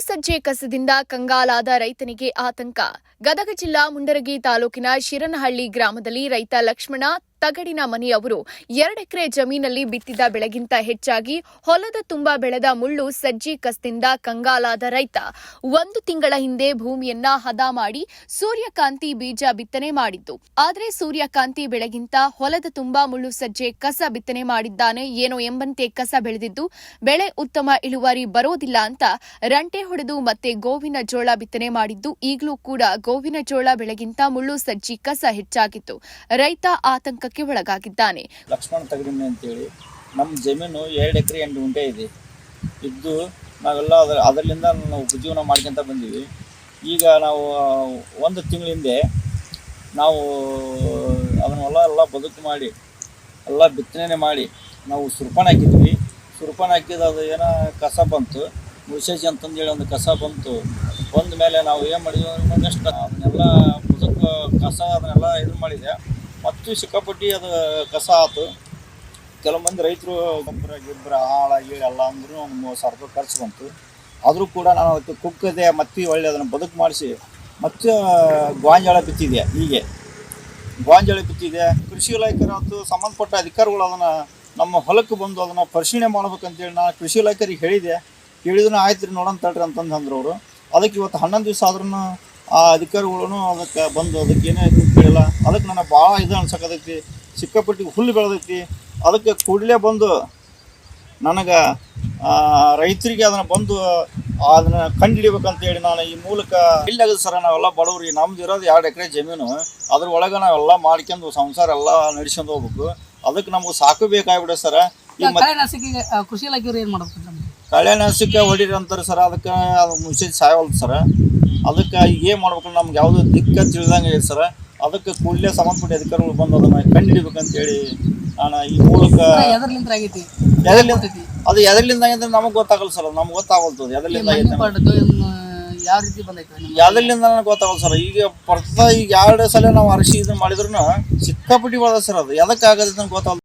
ಸಜ್ಜೆ ಕಸದಿಂದ ಕಂಗಾಲಾದ ರೈತನಿಗೆ ಆತಂಕ. ಗದಗ ಜಿಲ್ಲಾ ಮುಂಡರಗಿ ತಾಲೂಕಿನ ಶಿರನಹಳ್ಳಿ ಗ್ರಾಮದಲ್ಲಿ ರೈತ ಲಕ್ಷ್ಮಣ ತಗಡಿನ ಮನೆಯವರು ಎರಡೆಕರೆ ಜಮೀನಲ್ಲಿ ಬಿತ್ತಿದ ಬೆಳೆಗಿಂತ ಹೆಚ್ಚಾಗಿ ಹೊಲದ ತುಂಬಾ ಬೆಳೆದ ಮುಳ್ಳು ಸಜ್ಜಿ ಕಸದಿಂದ ಕಂಗಾಲಾದ ರೈತ. ಒಂದು ತಿಂಗಳ ಹಿಂದೆ ಭೂಮಿಯನ್ನ ಹದ ಮಾಡಿ ಸೂರ್ಯಕಾಂತಿ ಬೀಜ ಬಿತ್ತನೆ ಮಾಡಿದ್ದು. ಆದರೆ ಸೂರ್ಯಕಾಂತಿ ಬೆಳೆಗಿಂತ ಹೊಲದ ತುಂಬಾ ಮುಳ್ಳು ಸಜ್ಜೆ ಕಸ ಬಿತ್ತನೆ ಮಾಡಿದ್ದಾನೆ ಏನೋ ಎಂಬಂತೆ ಕಸ ಬೆಳೆದಿದ್ದು, ಬೆಳೆ ಉತ್ತಮ ಇಳುವರಿ ಬರೋದಿಲ್ಲ ಅಂತ ರಂಟೆ ಹೊಡೆದು ಮತ್ತೆ ಗೋವಿನ ಜೋಳ ಬಿತ್ತನೆ ಮಾಡಿದ್ದು. ಈಗಲೂ ಕೂಡ ಗೋವಿನ ಜೋಳ ಬೆಳೆಗಿಂತ ಮುಳ್ಳು ಸಜ್ಜಿ ಕಸ ಹೆಚ್ಚಾಗಿತ್ತು. ರೈತ ಆತಂಕಕ್ಕೆ ಒಳಗಾಗಿದ್ದಾನೆ. ಲಕ್ಷ್ಮಣ ತಗಡಿಮೆ ಅಂತೇಳಿ. ನಮ್ಮ ಜಮೀನು ಎರಡು ಎಕರೆ ಎಂಟು ಗುಂಟೆ ಇದೆ. ಇದ್ದು ನಾವೆಲ್ಲ ಅದರ ಅದರಿಂದ ನಾವು ಉಪಜೀವನ ಮಾಡ್ಕೊಂತ ಬಂದೀವಿ. ಈಗ ನಾವು, ಒಂದು ತಿಂಗಳ ಹಿಂದೆ ನಾವು ಹೊಲ ಎಲ್ಲ ಬದುಕು ಮಾಡಿ, ಎಲ್ಲ ಬಿತ್ತನೆ ಮಾಡಿ ನಾವು ಸುರ್ಪಾನ ಹಾಕಿದ್ವಿ. ಸುರ್ಪಾನ ಹಾಕಿದ ಅದು ಏನೋ ಕಸ ಬಂತು. ಮುಸೇಜ್ ಅಂತಂದೇಳಿ ಒಂದು ಕಸ ಬಂತು. ಬಂದ ಮೇಲೆ ನಾವು ಏನು ಮಾಡಿದ್ವಿ ಅದನ್ನೆಲ್ಲ ಬದುಕು ಕಸ ಅದನ್ನೆಲ್ಲ ಇದು ಮಾಡಿದೆ. ಮತ್ತು ಸಿಕ್ಕಾಪಟ್ಟಿ ಅದು ಕಸ ಆತು. ಕೆಲವು ಮಂದಿ ರೈತರು, ಗೊಬ್ಬರ, ಗಿಬ್ಬರ ಹಾಳಾಗಿ ಎಲ್ಲ ಅಂದ್ರೂ ಒಂದು ಮೂವತ್ತು ಸಾವಿರ ರೂಪಾಯಿ ಖರ್ಚು ಬಂತು. ಆದರೂ ಕೂಡ ನಾನು ಅದಕ್ಕೆ ಕುಕ್ಕದೆ ಮತ್ತೆ ಒಳ್ಳೆ ಅದನ್ನು ಬದುಕು ಮಾಡಿಸಿ, ಮತ್ತೆ ಗೋಂಜಾಳ ಬಿತ್ತಿದೆ ಹೀಗೆ. ಗೋಂಜಾಳ ಬಿತ್ತಿದೆ ಕೃಷಿ ಇಲಾಖೆ ಮತ್ತು ಸಂಬಂಧಪಟ್ಟ ಅಧಿಕಾರಿಗಳು ಅದನ್ನು ನಮ್ಮ ಹೊಲಕ್ಕೆ ಬಂದು ಅದನ್ನು ಪರಿಶೀಲನೆ ಮಾಡ್ಬೇಕಂತೇಳಿ ನಾನು ಕೃಷಿ ಇಲಾಖೆಗೆ ಹೇಳಿದೆ. ಹೇಳಿದ್ರು ಆಯ್ತು ರೀ ನೋಡೋಣ ತಡ್ರಿ ಅಂತಂದು ಅಂದ್ರು ಅವರು. ಅದಕ್ಕೆ ಇವತ್ತು ಹನ್ನೊಂದು ದಿವಸ ಆದ್ರೂ ಆ ಅಧಿಕಾರಿಗಳೂ ಅದಕ್ಕೆ ಬಂದು ಅದಕ್ಕೆ ಏನೇ ಇದು ಕೇಳಿಲ್ಲ. ಅದಕ್ಕೆ ನನಗೆ ಭಾಳ ಇದು ಅನ್ಸಕತೈತಿ ಸಿಕ್ಕಾಪಟ್ಟಿ ಹುಲ್ಲು ಬೆಳೆದೈತಿ. ಅದಕ್ಕೆ ಕೂಡಲೇ ಬಂದು ನನಗೆ ರೈತರಿಗೆ ಅದನ್ನು ಬಂದು ಅದನ್ನು ಕಂಡುಹಿಡಿಬೇಕಂತೇಳಿ ನಾನು ಈ ಮೂಲಕ ಇಲ್ಲಾಗದು ಸರ್ ನಾವೆಲ್ಲ ಬಡವ್ರಿ. ನಮ್ದು ಇರೋದು ಎರಡು ಎಕರೆ ಜಮೀನು. ಅದ್ರ ಒಳಗೆ ನಾವೆಲ್ಲ ಮಾಡ್ಕೊಂಡು ಸಂಸಾರ ಎಲ್ಲ ನಡೆಸ್ಕೊಂಡು ಹೋಗ್ಬೇಕು. ಅದಕ್ಕೆ ನಮ್ಗೆ ಸಾಕು ಬೇಕಾಗ್ಬಿಡೆ ಸರ್. ಈ ಕೃಷಿ ಇಲಾಖೆಯವ್ರು ಏನು ಮಾಡ್ಬೇಕು ಹೊಡೀರಿ ಅಂತಾರೆ ಸರ್. ಅದಕ್ಕೆ ಅದು ಮುಂಚೆ ಸಾಯವಲ್ದು ಸರ್. ಅದಕ್ಕೆ ಏನ್ ಮಾಡ್ಬೇಕು ನಮ್ಗೆ ಯಾವುದೋ ದಿಕ್ಕ ತಿಳಿದಂಗೆ ಇದೆ ಸರ್. ಅದಕ್ಕೆ ಕೂಡಲೇ ಸಂಬಂಧಪಟ್ಟ ಅಧಿಕಾರಿಗಳು ಬಂದು ಅದನ್ನು ಕಂಡುಹಿಡಿಬೇಕಂತೇಳಿ ನಾನು ಈ ಮೂಲಕ ಎದರ್ಲಿಂದ ಆಗೈತಿ? ಎದರ್ಲಿಂದ ಅದು ಎದರ್ಲಿಂದ ಆಗಿದ್ರೆ ನಮಗೆ ಗೊತ್ತಾಗಲ್ಲ ಸರ್ ನಮ್ಗೆ ಗೊತ್ತಾಗಲ್ತದ ಎದರ್ಲಿಂದ ನಿಮ್ಮ ನನಗೆ ಗೊತ್ತಾಗಲ್ಲ ಸರ್ ಈಗ ಪ್ರಸ್ತುತ ಈಗ ಎರಡು ಸಲ ನಾವು ಅರಸಿ ಇದನ್ನ ಮಾಡಿದ್ರು ಸಿಕ್ಕಾಪಟ್ಟಿ ಬಾಳ ಸರ್ ಅದು. ಎದಕ್ಕೆ ಆಗದ ಗೊತ್ತಾಗಲ್ಲ.